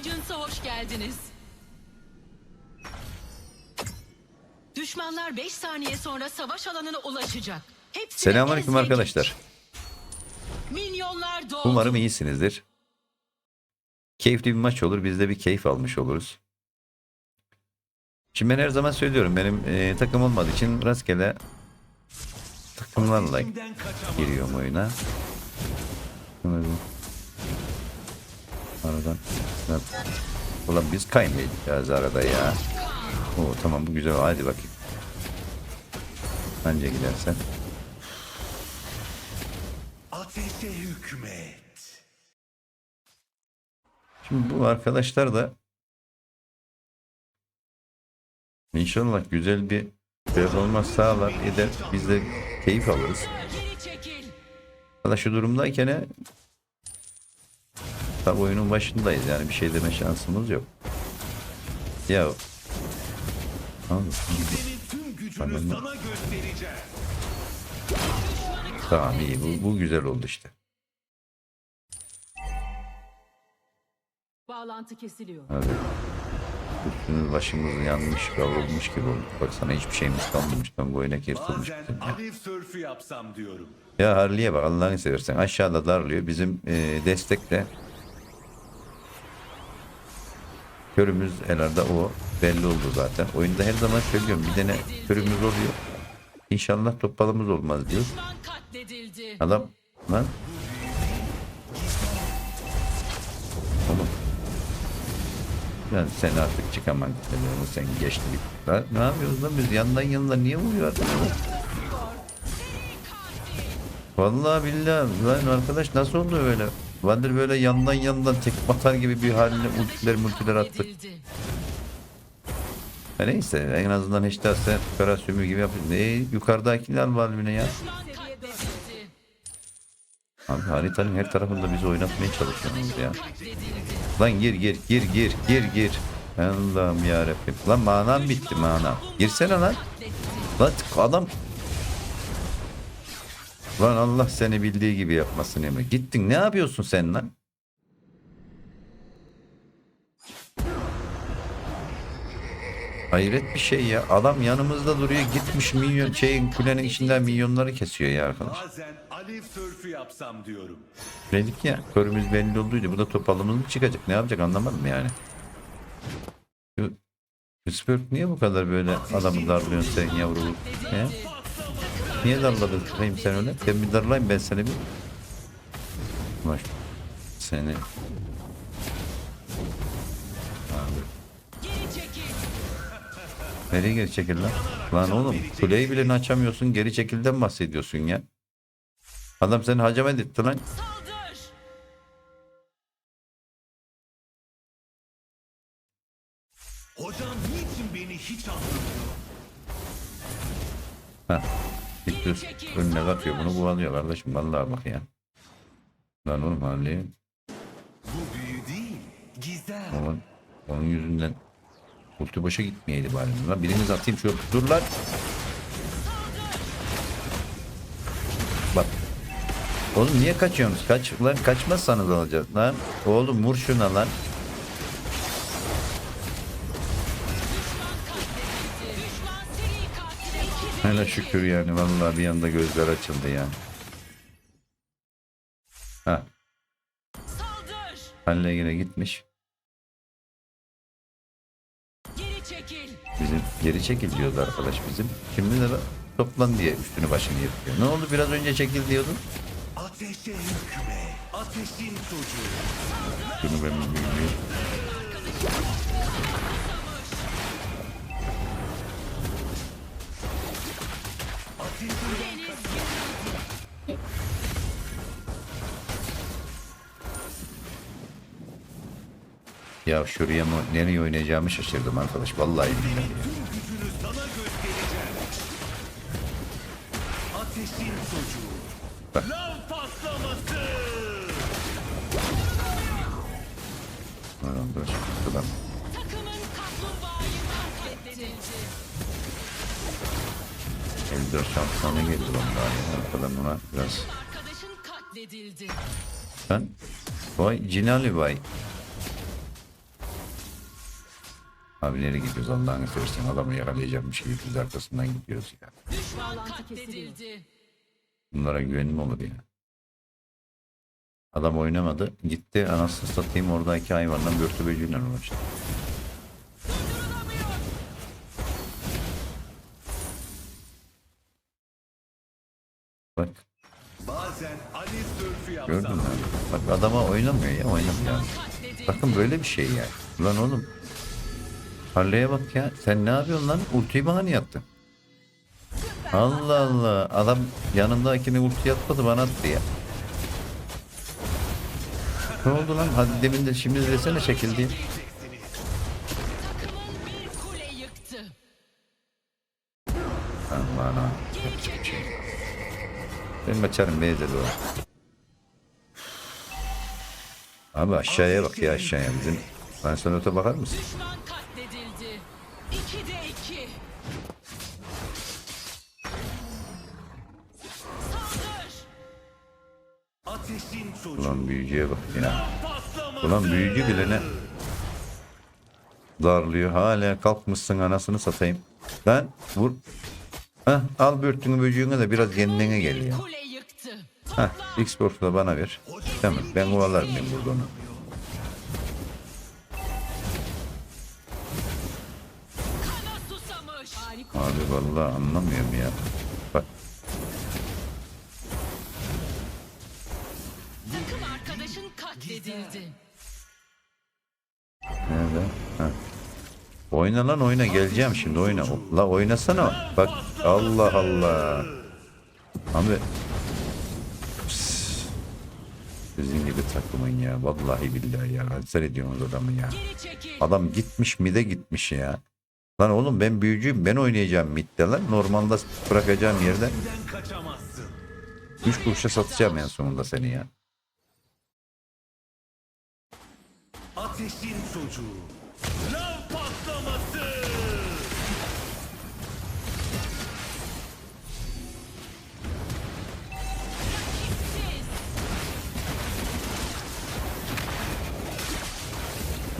Legends'a hoş geldiniz. Düşmanlar 5 saniye sonra savaş alanına ulaşacak. Selamünaleyküm arkadaşlar. Minyonlar doğdu. Umarım iyisinizdir. Keyifli bir maç olur. Biz de bir keyif almış oluruz. Şimdi ben her zaman söylüyorum. Benim e, takım olmadığı için rastgele takımlarla giriyorum oyuna. Bir- Aradan. Ulan biz kaynayacağız arada ya. Oo, tamam bu güzel. Hadi bakayım. Anca gidersen. Ateşe hükmet. Şimdi bu arkadaşlar da inşallah güzel bir performans sağlar eder. Biz de keyif alırız. Valla şu durumdayken tabi oyunun başındayız yani bir şey deme şansımız yok. Ya Tamam. sana göstereceğim. tamam iyi bu, bu güzel oldu işte. Bağlantı kesiliyor. Hadi. Üstümüz başımız yanmış kavrulmuş gibi oldu. Baksana hiçbir şeyimiz kalmamış. Ben bu oyuna yırtılmış. Bazen sörfü yapsam diyorum. Ya Harley'e bak Allah'ını seversen aşağıda darlıyor. Bizim e, destekle körümüz herhalde o belli oldu zaten. Oyunda her zaman söylüyorum bir tane körümüz oluyor. İnşallah topalımız olmaz diyor. Adam lan Oğlum yani sen artık çıkamam demiyorum sen geçti git. Lan ne yapıyoruz lan biz yandan yandan niye vuruyor Vallahi billahi lan arkadaş nasıl oldu öyle? Vander böyle yandan yandan tek atar gibi bir haline ultiler multiler attık. Katledildi. Ha neyse en azından hiç derse operasyonu gibi yapıyor. Ne yukarıdakiler var yine ya. Abi haritanın her tarafında bizi oynatmaya çalışıyorsunuz ya. Lan gir gir gir gir gir gir. Allah'ım yarabbim. Lan manam bitti manam. Girsene lan. Lan adam. Lan Allah seni bildiği gibi yapmasın Emre. Gittin ne yapıyorsun sen lan? Hayret bir şey ya. Adam yanımızda duruyor gitmiş milyon şeyin kulenin içinden milyonları kesiyor ya arkadaş. Bazen alev sörfü yapsam diyorum. Dedik ya körümüz belli olduydu. Bu da topalımız mı çıkacak? Ne yapacak anlamadım yani. Şu Pittsburgh niye bu kadar böyle adamı darlıyorsun sen yavru? He? Niye darladın bakayım sen öyle? Ben bir darlayayım ben seni bir. Bak seni. Abi. Nereye geri çekil lan? Lan oğlum kuleyi bile açamıyorsun geri çekilden bahsediyorsun ya. Adam seni hacamet etti lan. Hocam niçin beni hiç anlamıyor? Ha. Dikdüz önüne katıyor bunu kovalıyor kardeşim vallahi bak ya. Lan oğlum hali Bu büyü değil, gizem. onun, onun yüzünden ulti boşa gitmeyeydi bari. Lan biriniz atayım şu dur lan. Bak. Oğlum niye kaçıyorsunuz? Kaç lan kaçmazsanız alacağız lan. Oğlum vur şuna lan. Hele şükür yani vallahi bir anda gözler açıldı ya. Ha, Saldır. Halle yine gitmiş. Geri çekil. Bizim geri çekil diyordu arkadaş bizim. Şimdi de toplan diye üstünü başını yırtıyor. Ne oldu biraz önce çekil diyordun? Ateşe hükmet. Ateşin çocuğu. Şunu ben bilmiyorum. Ya şuraya mı nereye oynayacağımı şaşırdım arkadaş. Vallahi billahi. 54 şampiyonu geldi vallahi. ya. Arkadan buna biraz. Arkadaşın katledildi. Ben vay Cinali vay. Abi nereye gidiyoruz Allah'ını seversen adamı yakalayacakmış gibi biz arkasından gidiyoruz ya. Düşman katledildi. Bunlara güvenim olur ya. Adam oynamadı. Gitti anasını satayım oradaki hayvandan börtü böceğiyle uğraştı. Bak Bazen Ali gördün mü? Bak adama oynamıyor ya oynamıyor. Bakın böyle bir şey ya. Ulan oğlum. Harley'e bak ya. Sen ne yapıyorsun lan? Ultiyi bana niye attın? Allah Allah. Adam yanındakini ulti atmadı bana attı ya. Ne oldu lan? Hadi demin de şimdi de desene bir yıktı. Aman ha. Geri çekil. Ben kaçarım neyse o. Abi aşağıya bak ya aşağıya bizim. Ben sana öte bakar mısın? Düşman katledildi. İki de iki. Saldır. Ateşin çocuğu. Ulan büyücüye bak ya. Ulan büyücü bile ne darlıyor. Hala kalkmışsın anasını satayım. Ben vur. Heh, al börtünü böcüğüne de biraz kendine gel ya. Heh, Xbox'u da bana ver. Tamam ben kovalarım ben burada onu. Abi vallahi anlamıyorum ya. Bak Takım arkadaşın katledildi. Oyna lan oyna geleceğim şimdi oyna. La oynasana. Bak Allah Allah. Abi Pss. Sizin gibi takımın ya. Vallahi billahi ya. Kanser ediyorsunuz adamı ya. Adam gitmiş mide gitmiş ya. Lan oğlum ben büyücüyüm ben oynayacağım midde lan. Normalde bırakacağım yerde. Üç kuruşa satacağım en sonunda seni ya. Ateşin çocuğu.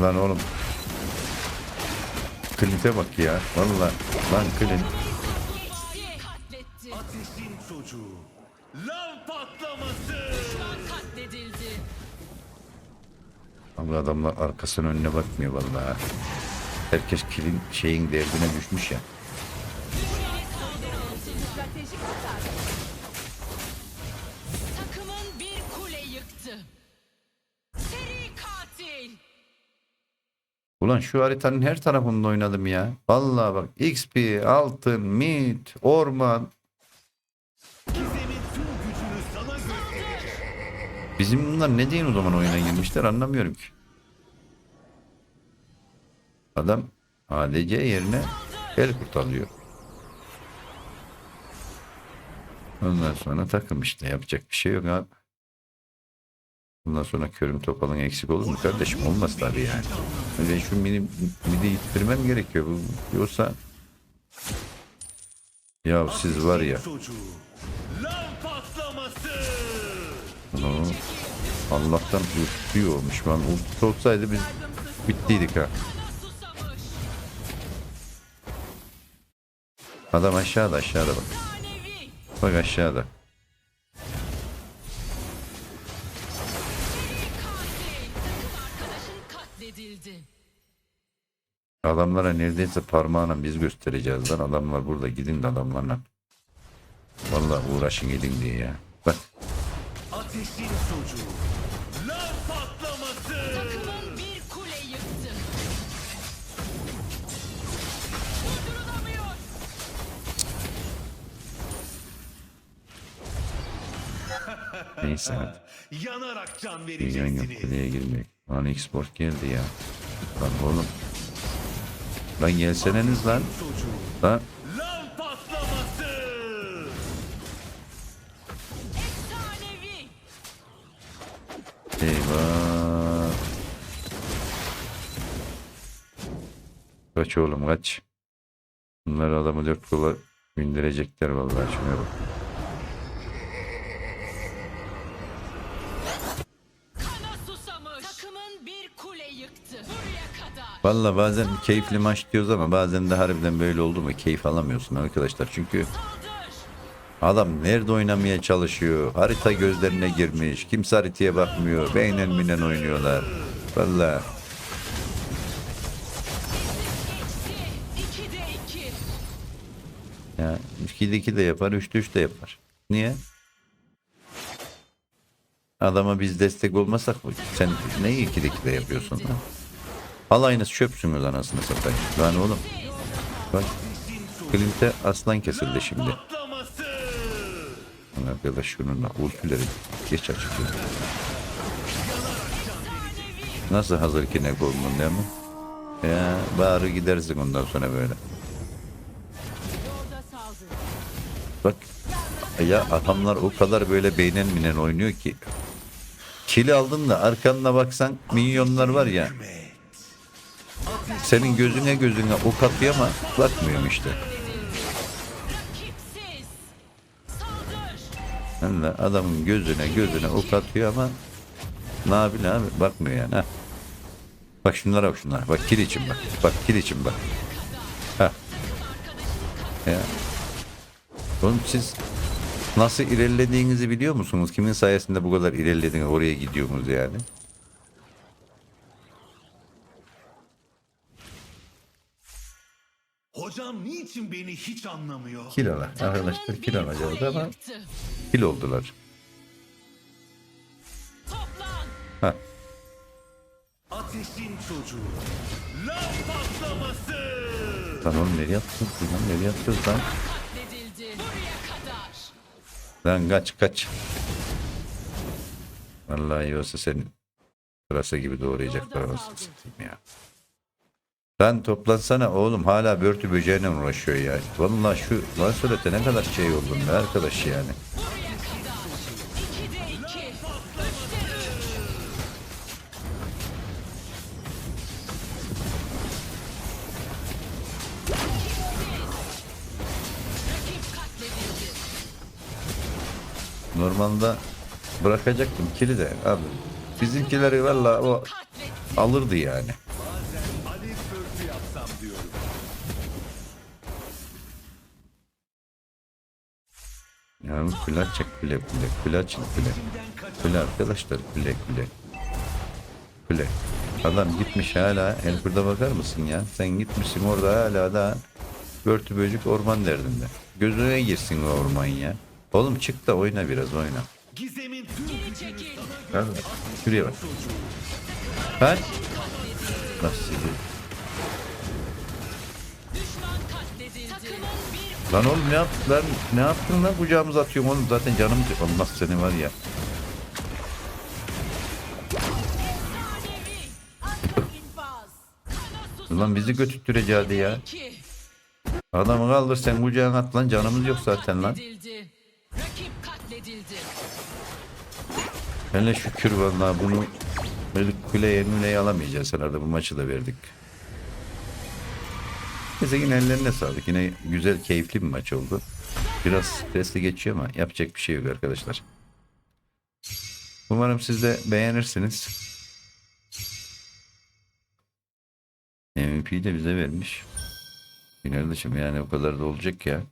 Lan oğlum. Clint'e bak ya. Vallahi lan Clint. Ateşin çocuğu. Lav patlaması. Katledildi. Abi adamlar arkasının önüne bakmıyor vallahi. Herkes kilin şeyin derdine düşmüş ya. Ulan şu haritanın her tarafında oynadım ya. Vallahi bak XP, altın, mid, orman. Bizim bunlar ne diyin o zaman oyuna girmişler anlamıyorum ki. Adam ADC yerine el kurtarıyor. Ondan sonra takım işte yapacak bir şey yok abi. Bundan sonra körüm topalın eksik olur mu kardeşim? Olmaz tabii yani. Ben şu mini, midi ittirmem gerekiyor. Bu, yoksa ya siz var ya bunu Allah'tan ulti olmuş. Ben ulti olsaydı biz bittiydik ha. Adam aşağıda aşağıda bak. Bak aşağıda. Katledildi. Adamlara neredeyse parmağına biz göstereceğiz lan. Adamlar burada gidin de adamlarla. Vallahi uğraşın gidin diye ya. Bak Ateşin çocuğu. neyse hadi. Yanarak can Dünyanın yok vereceksiniz. kuleye girmek. Lan export geldi ya. Lan oğlum. Lan gelseniz lan. Lan. Lav patlaması. Efsanevi. Eyvah. Kaç oğlum kaç. Bunlar adamı dört kola bindirecekler vallahi şuna bak. Valla bazen keyifli maç diyoruz ama bazen de harbiden böyle oldu mu keyif alamıyorsun arkadaşlar. Çünkü adam nerede oynamaya çalışıyor? Harita gözlerine girmiş. Kimse haritaya bakmıyor. Beynen minen oynuyorlar. Valla 2'de 2. ya 2'de 2 de yapar, 3'te 3 de yapar. Niye? Adama biz destek olmasak mı? Sen neyi 2'de 2 de yapıyorsun? Ha? Alayınız çöpsünüz anasını satayım. Lan oğlum. Bak Clint'e aslan kesildi şimdi. Arkadaş şununla ultileri geç açıkçası. Nasıl hazır ki ne koydun değil mi? Ya bari gidersin ondan sonra böyle. Bak ya adamlar o kadar böyle beynen minen oynuyor ki. Kili aldın da arkanına baksan minyonlar var ya. Senin gözüne gözüne ok atıyor ama bakmıyorum işte. Hem de adamın gözüne gözüne ok atıyor ama ne yapayım abi bakmıyor yani. Ha. Bak şunlara bak şunlara. Bak kil için bak. Bak kil için bak. Ha. Ya. Oğlum siz nasıl ilerlediğinizi biliyor musunuz? Kimin sayesinde bu kadar ilerlediğini oraya gidiyorsunuz yani? Hocam niçin beni hiç anlamıyor? Kil ala. Arkadaşlar kil alacağız ama kil oldular. Toplan. Ha. Ateşin çocuğu. Lav patlaması. Tamam nereye attın? Lan nereye attınız lan? Lan kaç kaç. Vallahi iyi olsa senin sırası gibi doğrayacaklar satayım ya. Lan toplansana oğlum hala börtü böceğine uğraşıyor ya. Vallahi şu Lancelot'e ne kadar şey oldun be arkadaş yani. Buraya kadar. 2'de 2. 3'te 3. Rakip katledildi. Normalde bırakacaktım kili de abi. Bizimkileri vallahi o alırdı yani. Bazen alev börtü yapsam diyorum. Ya kule çek kule kule kule çek kule. Kule arkadaşlar kule kule. Kule. Adam gitmiş hala el burada bakar mısın ya? Sen gitmişsin orada hala da börtü böcek orman derdinde. Gözüne girsin o orman ya. Oğlum çık da oyna biraz oyna. Şuraya bak. Kaç. Nasıl? Lan oğlum ne yaptın lan? Ne yaptın lan kucağımıza atıyorsun oğlum zaten canımız Allah seni var ya. Ulan bizi götürtüreceğiydi ya. 2. Adamı kaldır sen kucağına at lan canımız yok zaten lan. Hele şükür vallahi bunu böyle kuleye müleye alamayacağız herhalde bu maçı da verdik. Neyse yine ellerine sağlık. Yine güzel keyifli bir maç oldu. Biraz stresli geçiyor ama yapacak bir şey yok arkadaşlar. Umarım siz de beğenirsiniz. MVP de bize vermiş. Kardeşim yani o kadar da olacak ya.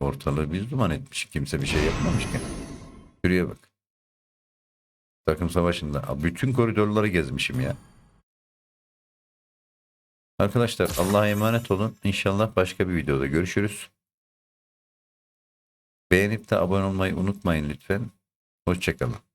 Ortalığı biz duman etmiş. Kimse bir şey yapmamış ki. Şuraya bak. Takım savaşında. Bütün koridorları gezmişim ya. Arkadaşlar Allah'a emanet olun. İnşallah başka bir videoda görüşürüz. Beğenip de abone olmayı unutmayın lütfen. Hoşçakalın.